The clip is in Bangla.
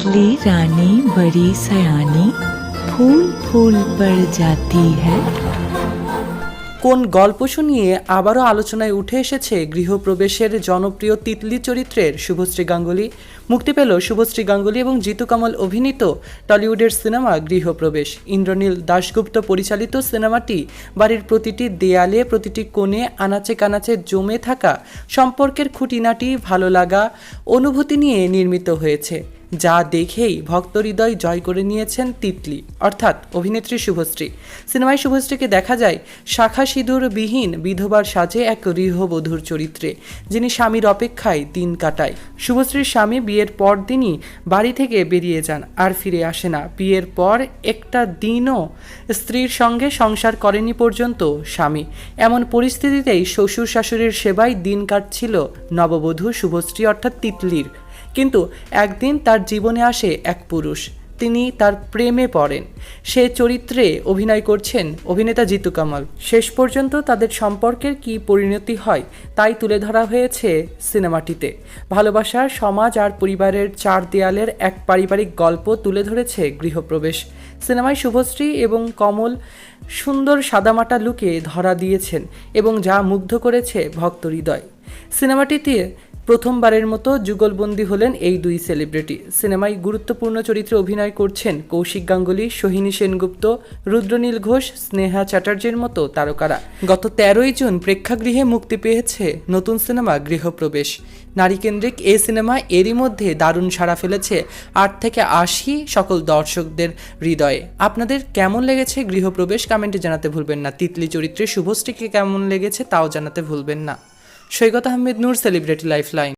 तितली रानी बड़ी सयानी फूल फूल पर जाती है কোন গল্প শুনিয়ে আবারও আলোচনায় উঠে এসেছে গৃহপ্রবেশের জনপ্রিয় তিতলি চরিত্রের শুভশ্রী গাঙ্গুলি মুক্তি পেল শুভশ্রী গাঙ্গুলি এবং জিতু কামাল অভিনীত টলিউডের সিনেমা গৃহপ্রবেশ ইন্দ্রনীল দাশগুপ্ত পরিচালিত সিনেমাটি বাড়ির প্রতিটি দেয়ালে প্রতিটি কোণে আনাচে কানাচে জমে থাকা সম্পর্কের খুঁটিনাটি ভালো লাগা অনুভূতি নিয়ে নির্মিত হয়েছে যা দেখেই ভক্ত হৃদয় জয় করে নিয়েছেন তিতলি, অর্থাৎ অভিনেত্রী শুভশ্রী। সিনেমায় শুভশ্রীকে দেখা যায় শাখা সিঁদুর বিহীন বিধবার সাজে এক গৃহবধূর চরিত্রে, যিনি স্বামীর অপেক্ষায় দিন কাটায়। শুভশ্রীর স্বামী বিয়ের পর দিনই বাড়ি থেকে বেরিয়ে যান আর ফিরে আসে না। বিয়ের পর একটা দিনও স্ত্রীর সঙ্গে সংসার করেনি পর্যন্ত স্বামী। এমন পরিস্থিতিতেই শ্বশুর শাশুড়ির সেবায় দিন কাটছিল নববধূ শুভশ্রী, অর্থাৎ তিতলির। কিন্তু একদিন তার জীবনে আসে এক পুরুষ। তিনি তার প্রেমে পড়েন। সে চরিত্রে অভিনয় করছেন অভিনেতা জিতু কামাল। শেষ পর্যন্ত তাদের সম্পর্কের কি পরিণতি হয় তাই তুলে ধরা হয়েছে সিনেমাটিতে। ভালোবাসার সমাজ আর পরিবারের চার দেয়ালের এক পারিবারিক গল্প তুলে ধরেছে গৃহপ্রবেশ। সিনেমায় শুভশ্রী এবং কমল সুন্দর সাদামাটা লুকে ধরা দিয়েছেন এবং যা মুগ্ধ করেছে ভক্ত হৃদয়। সিনেমাটিতে প্রথমবারের মতো যুগলবন্দী হলেন এই দুই সেলিব্রিটি। সিনেমায় গুরুত্বপূর্ণ চরিত্রে অভিনয় করছেন কৌশিক গাঙ্গুলি, সোহিনী সেনগুপ্ত, রুদ্রনীল ঘোষ, স্নেহা চ্যাটার্জির মতো তারকারা। গত তেরোই জুন প্রেক্ষাগৃহে মুক্তি পেয়েছে নতুন সিনেমা গৃহপ্রবেশ। নারীকেন্দ্রিক এই সিনেমা এরই মধ্যে দারুণ সাড়া ফেলেছে আট থেকে আশি সকল দর্শকদের হৃদয়ে। আপনাদের কেমন লেগেছে গৃহপ্রবেশ? কমেন্টে জানাতে ভুলবেন না। তিতলি চরিত্রে শুভশ্রীকে কেমন লেগেছে তাও জানাতে ভুলবেন না। Saikat Ahmed Noor celebrity lifeline.